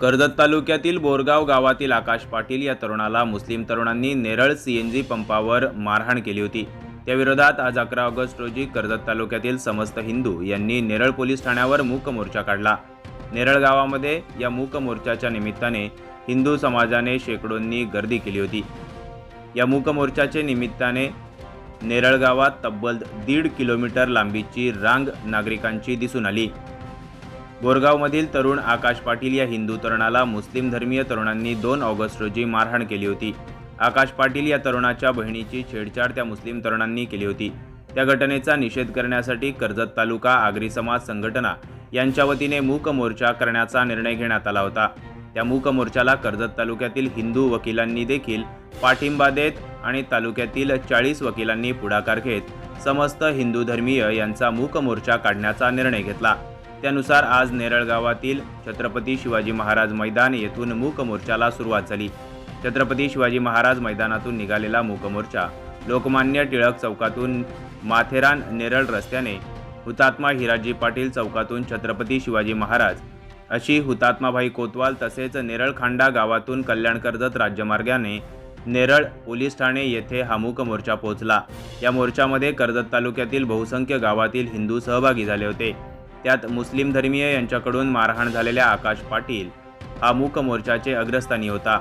कर्जत तालुक्यातील बोरगाव गावातील आकाश पाटील या तरुणाला मुस्लिम तरुणांनी नेरळ सीएनजी पंपावर मारहाण केली होती. त्याविरोधात आज अकरा ऑगस्ट रोजी कर्जत तालुक्यातील समस्त हिंदू यांनी नेरळ पोलीस ठाण्यावर मूक मोर्चा काढला. नेरळ गावामध्ये या मूक मोर्चाच्या निमित्ताने हिंदू समाजाने शेकडोंनी गर्दी केली होती. या मूक मोर्चाचे निमित्ताने नेरळ गावात तब्बल दीड किलोमीटर लांबीची रांग नागरिकांची दिसून आली. बोरगावमधील तरुण आकाश पाटील या हिंदू तरुणाला मुस्लिम धर्मीय तरुणांनी दोन ऑगस्ट रोजी मारहाण केली होती. आकाश पाटील या तरुणाच्या बहिणीची छेडछाड त्या मुस्लिम तरुणांनी केली होती. त्या घटनेचा निषेध करण्यासाठी कर्जत तालुका आगरी समाज संघटना यांच्या वतीने मूक मोर्चा करण्याचा निर्णय घेण्यात आला होता. त्या मूक मोर्चाला कर्जत तालुक्यातील हिंदू वकिलांनी देखील पाठिंबा देत आणि तालुक्यातील चाळीस वकिलांनी पुढाकार घेत समस्त हिंदू धर्मीय यांचा मूक मोर्चा काढण्याचा निर्णय घेतला. त्यानुसार आज नेरळ गावातील छत्रपती शिवाजी महाराज मैदान येथून मूक मोर्चाला सुरुवात झाली. छत्रपती शिवाजी महाराज मैदानातून निघालेला मूक मोर्चा लोकमान्य टिळक चौकातून माथेरान नेरळ रस्त्याने हुतात्मा हिराजी पाटील चौकातून छत्रपती शिवाजी महाराज अशी हुतात्माभाई कोतवाल तसेच नेरळखांडा गावातून कल्याण कर्जत राज्यमार्गाने नेरळ पोलीस ठाणे येथे हा मूक मोर्चा पोहोचला. या मोर्चामध्ये कर्जत तालुक्यातील बहुसंख्य गावातील हिंदू सहभागी झाले होते. त्यात मुस्लिम धर्मीय यांच्याकडून मारहाण झालेल्या आकाश पाटील हा मूक मोर्चाचे अग्रस्थानी होता.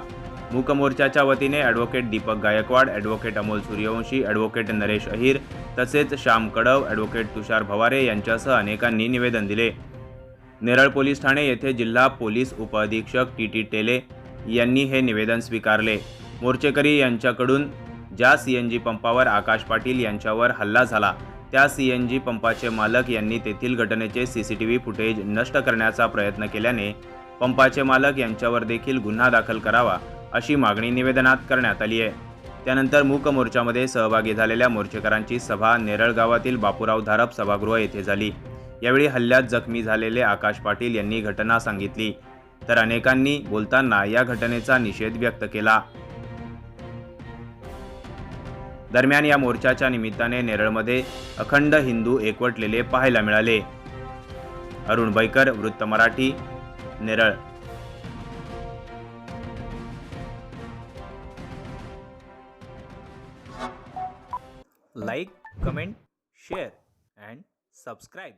मूक मोर्चाच्या वतीने advocate Deepak Gaikwad advocate Amol Suryavanshi advocate Naresh Ahir तसेच श्याम कडव ॲडव्होकेट तुषार भवारे यांच्यासह अनेकांनी निवेदन दिले. नेरळ पोलीस ठाणे येथे जिल्हा पोलीस उपअधीक्षक टी टी टेले यांनी हे निवेदन स्वीकारले. मोर्चेकरी यांच्याकडून ज्या सी एन जी पंपावर आकाश पाटील यांच्यावर हल्ला झाला त्या सी एन जी पंपाचे मालक यांनी तेथील घटनेचे C C T V footage नष्ट करण्याचा प्रयत्न केल्याने पंपाचे मालक यांच्यावर देखील गुन्हा दाखल करावा अशी मागणी निवेदनात करण्यात आली आहे. त्यानंतर मूक मोर्चामध्ये सहभागी झालेल्या मोर्चेकरांची सभा नेरळ गावातील बापूराव धारप सभागृह येथे झाली. यावेळी हल्ल्यात जखमी झालेले आकाश पाटील यांनी घटना सांगितली. तर अनेकांनी बोलताना या घटनेचा निषेध व्यक्त केला. दरम्यान या मोर्चाच्या निमित्ताने नेरळमध्ये अखंड हिंदू एकवटलेले पाहायला मिळाले. अरुण बैकर वृत्त Marathi Neral. Like comment share and subscribe.